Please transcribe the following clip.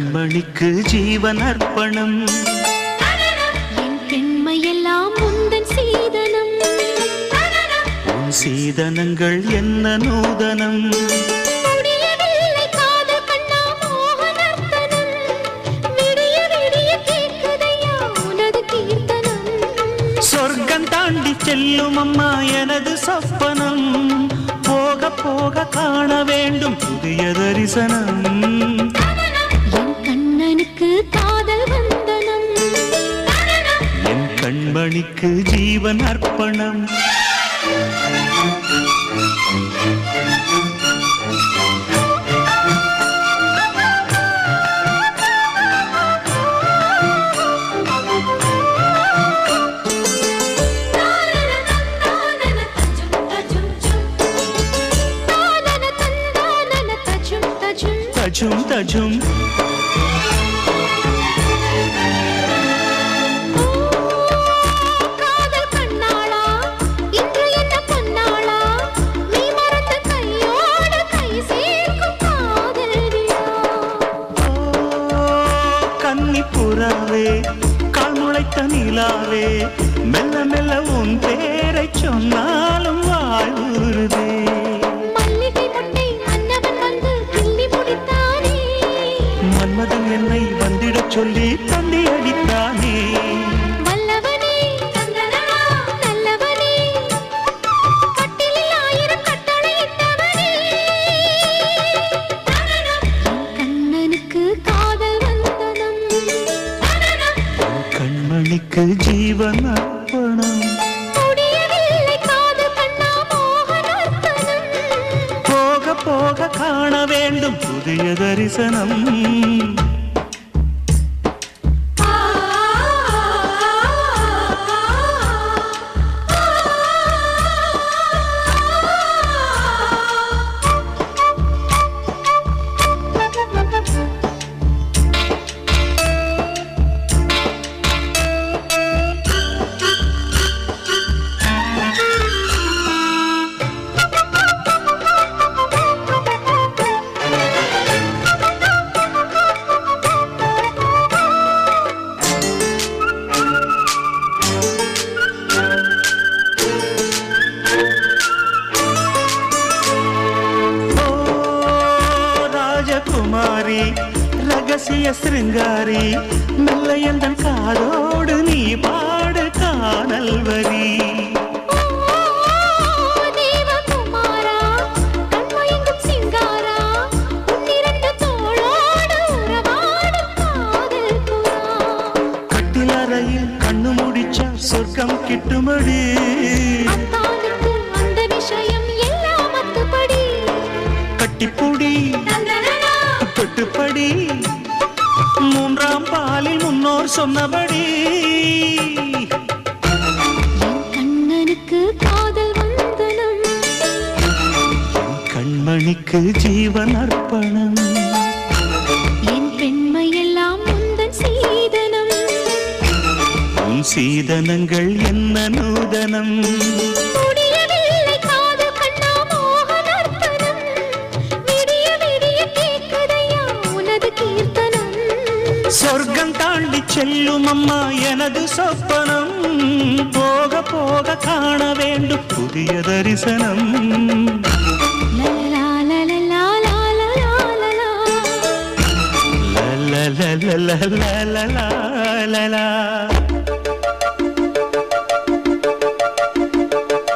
கண்மணிக்கு ஜீவன் அர்ப்பணம். என் பெண்மையெல்லாம் முந்தன் சீதனம். உன் சீதனங்கள் என்ன நூதனம்? சொர்க்கம் தாண்டி செல்லும் அம்மா எனது சொப்பனம். போக போக காண வேண்டும் புதிய தரிசனம். கண்மணிக்கு ஜீவன் அர்ப்பணம் தானன தந்தானன தஜும் தஜும் நிலாவே கால் முளைத்த நிலாவே மெல்ல மெல்ல உன் பேரை சொன்னாலும் வாழ்வுறுதே கண்மணிக்கு ஜீவன் அர்ப்பணம். போக போக காண வேண்டும் புதிய தரிசனம். ராஜகுமாரி ரகசிய சிருங்காரி மெல்ல எந்தன் காதோடு நீ பாடு காணல் வரி. தேவகுமாரா கண்மயங்கும் முன்னோர் சொன்னபடி. கண்ணனுக்கு காதல் வந்தனம். கண்மணிக்கு ஜீவன் அர்ப்பணம். என் பெண்மையெல்லாம் முந்தன் சீதனம். உன் சீதனங்கள் என்ன நூதனம். செல்லுமம்மா எனது சொப்பனம் போக போக காண வேண்டும் புதிய தரிசனம் la la la la la la la